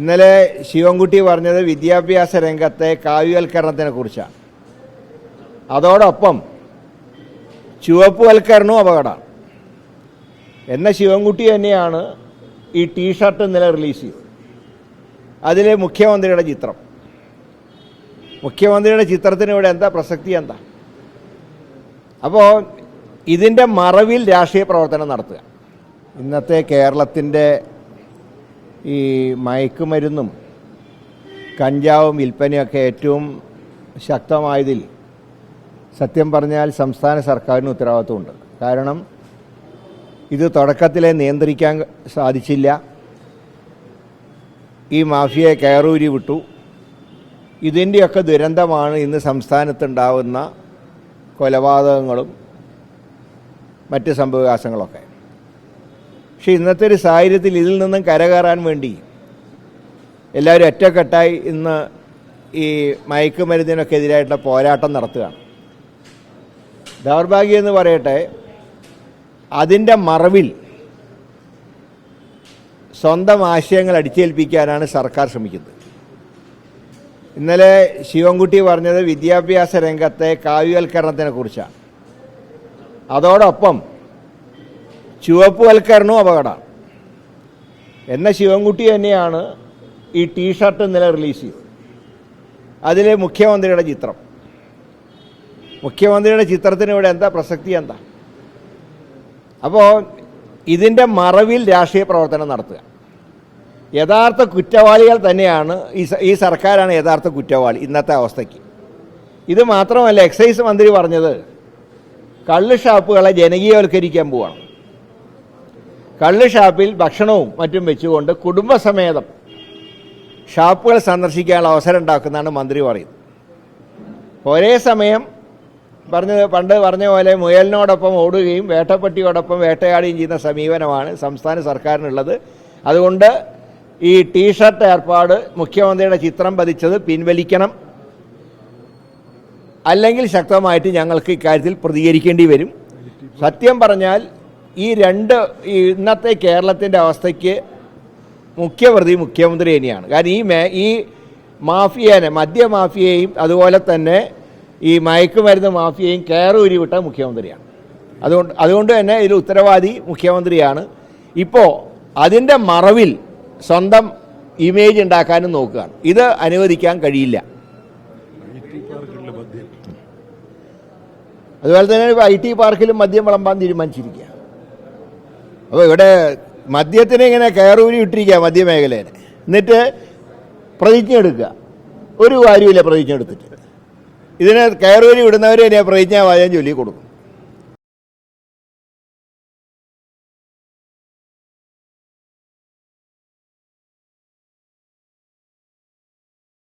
ഇന്നലെ ശിവൻകുട്ടി പറഞ്ഞത് വിദ്യാഭ്യാസ രംഗത്തെ കാവ്യവൽക്കരണത്തിനെ കുറിച്ചാണ്. അതോടൊപ്പം ചുവപ്പുവൽക്കരണവും അപകടമാണ്. എന്ന ശിവൻകുട്ടി തന്നെയാണ് ഈ ടീഷർട്ട് ഇന്നലെ റിലീസ് ചെയ്തത്. അതിൽ മുഖ്യമന്ത്രിയുടെ ചിത്രം. മുഖ്യമന്ത്രിയുടെ ചിത്രത്തിന് ഇവിടെ എന്താ പ്രസക്തി എന്താ? അപ്പോൾ ഇതിന്റെ മറവിൽ രാഷ്ട്രീയ പ്രവർത്തനം നടത്തുക. ഇന്നത്തെ കേരളത്തിന്റെ ഈ മയക്കുമരുന്നും കഞ്ചാവും വിൽപ്പനയൊക്കെ ഏറ്റവും ശക്തമായതിൽ സത്യം പറഞ്ഞാൽ സംസ്ഥാന സർക്കാരിന് ഉത്തരവാദിത്വമുണ്ട്. കാരണം ഇത് തുടക്കത്തിലെ നിയന്ത്രിക്കാൻ സാധിച്ചില്ല. ഈ മാഫിയയെ കയറൂരി വിട്ടു. ഇതിന്റെയൊക്കെ ദുരന്തമാണ് ഇന്ന് സംസ്ഥാനത്തുണ്ടാവുന്ന കൊലപാതകങ്ങളും മറ്റ് സംഭവവികാസങ്ങളൊക്കെ. പക്ഷേ ഇന്നത്തെ ഒരു സാഹചര്യത്തിൽ ഇതിൽ നിന്നും കരകയറാൻ വേണ്ടി എല്ലാവരും ഒറ്റക്കെട്ടായി ഇന്ന് ഈ മയക്കുമരുന്നിനൊക്കെ എതിരായിട്ടുള്ള പോരാട്ടം നടത്തുകയാണ്. ദൗർഭാഗ്യം എന്ന് പറയട്ടെ അതിന്റെ മറവിൽ സ്വന്തം ആശയങ്ങൾ അടിച്ചേൽപ്പിക്കാനാണ് സർക്കാർ ശ്രമിക്കുന്നത്. ഇന്നലെ ശിവൻകുട്ടി പറഞ്ഞത് വിദ്യാഭ്യാസ രംഗത്തെ കാവ്യവൽക്കരണത്തിനെ കുറിച്ചാണ്. അതോടൊപ്പം ചുവപ്പുവൽക്കരണവും അപകടമാണ്. എന്ന ശിവൻകുട്ടി തന്നെയാണ് ഈ ടീഷർട്ട് ഇന്നലെ റിലീസ് ചെയ്തത്. അതിൽ മുഖ്യമന്ത്രിയുടെ ചിത്രം. മുഖ്യമന്ത്രിയുടെ ചിത്രത്തിന് ഇവിടെ എന്താ പ്രസക്തി എന്താ? അപ്പോൾ ഇതിന്റെ മറവിൽ രാഷ്ട്രീയ പ്രവർത്തനം നടത്തുക. യഥാർത്ഥ കുറ്റവാളികൾ തന്നെയാണ് ഈ ഈ സർക്കാരാണ് യഥാർത്ഥ കുറ്റവാളി ഇന്നത്തെ അവസ്ഥയ്ക്ക്. ഇത് മാത്രമല്ല എക്സൈസ് മന്ത്രി പറഞ്ഞത് കള്ള് ഷാപ്പുകളെ ജനകീയവൽക്കരിക്കാൻ പോവാണ്. കള്ള് ഷാപ്പിൽ ഭക്ഷണവും മറ്റും വെച്ചുകൊണ്ട് കുടുംബസമേതം ഷാപ്പുകൾ സന്ദർശിക്കാനുള്ള അവസരം ഉണ്ടാക്കുന്നതാണ് മന്ത്രി പറയുന്നത്. ഒരേ സമയം പറഞ്ഞത് പണ്ട് പറഞ്ഞ പോലെ മുയലിനോടൊപ്പം ഓടുകയും വേട്ടപ്പട്ടിയോടൊപ്പം വേട്ടയാടുകയും ചെയ്യുന്ന സമീപനമാണ് സംസ്ഥാന സർക്കാരിനുള്ളത്. അതുകൊണ്ട് ഈ ടീഷർട്ട് ഏർപ്പാട് മുഖ്യമന്ത്രിയുടെ ചിത്രം പതിച്ചത് പിൻവലിക്കണം. അല്ലെങ്കിൽ ശക്തമായിട്ട് ഞങ്ങൾക്ക് ഇക്കാര്യത്തിൽ പ്രതികരിക്കേണ്ടി വരും. സത്യം പറഞ്ഞാൽ ഈ രണ്ട് ഇന്നത്തെ കേരളത്തിന്റെ അവസ്ഥയ്ക്ക് മുഖ്യപ്രതി മുഖ്യമന്ത്രി തന്നെയാണ് കാരണം ഈ മേ ഈ മാഫിയേനെ മദ്യ മദ്യമാഫിയയും അതുപോലെ തന്നെ ഈ മയക്കുമരുന്ന് മാഫിയയും കയറൂരി വിട്ട മുഖ്യമന്ത്രിയാണ്. അതുകൊണ്ട് അതുകൊണ്ട് തന്നെ ഇതിൽ ഉത്തരവാദി മുഖ്യമന്ത്രിയാണ്. ഇപ്പോൾ അതിന്റെ മറവിൽ സ്വന്തം ഇമേജ് ഉണ്ടാക്കാനും നോക്കുകയാണ്. ഇത് അനുവദിക്കാൻ കഴിയില്ല. അതുപോലെ തന്നെ ഐ ടി പാർക്കിലും മദ്യം വിളമ്പാൻ തീരുമാനിച്ചിരിക്കുക അപ്പോൾ ഇവിടെ മദ്യത്തിന് ഇങ്ങനെ കയറൂരി ഇട്ടിരിക്കുക മദ്യമേഖലയെ എന്നിട്ട് പ്രതിജ്ഞ എടുക്കുക. ഒരു കാര്യമില്ല പ്രതിജ്ഞ എടുത്തിട്ട്. ഇതിനെ കയറൂരി വിടുന്നവരെ പ്രതിജ്ഞാവാചകം ചൊല്ലി കൊടുക്കും.